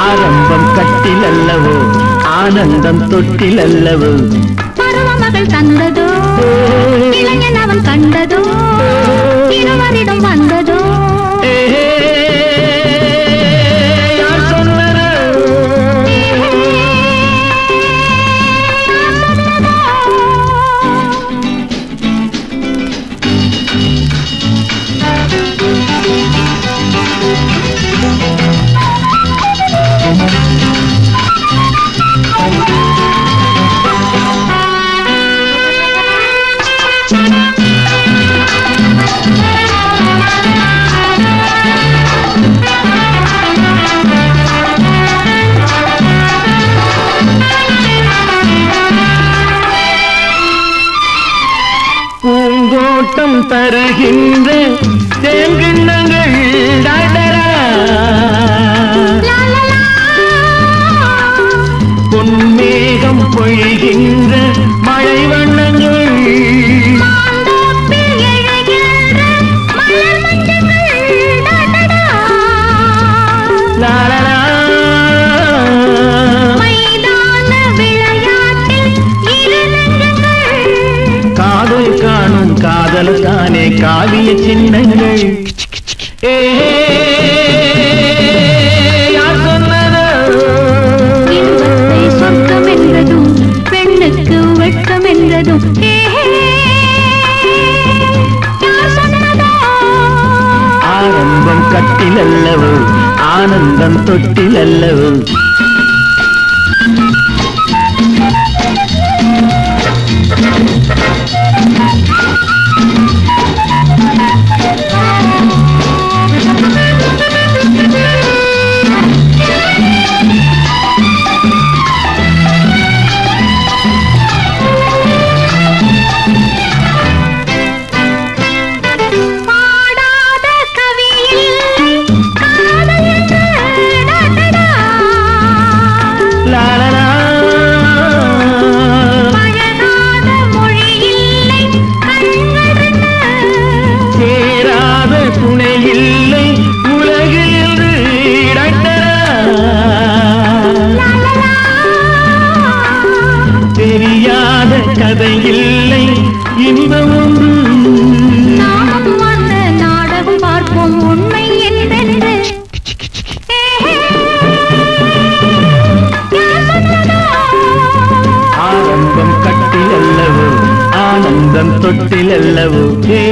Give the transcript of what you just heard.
ஆரம்பம் கட்டில் அல்லவோ ஆனந்தம் தொட்டில் அல்லவோ பருவமகள் தந்ததோ இளைஞன் அவன் கண்டதோ இருவரிடம் வந்ததோ பூங்கோட்டம் தருகின்ற தேங்கிண்ணங்கள் பொன்மேகம் பொழிகின்ற மழை காதல் தானே காவிய சின்னங்கள். ஏ, யார் சொன்னது? இன்பத்தை சொர்க்கம் கதை இல்லை இன்பம் ஒன்று நாமும் அந்த நாடகம் பார்ப்போம் உண்மை? ஆரம்பம் கட்டில் அல்லவோ ஆனந்தம் தொட்டில் அல்லவோ ஏ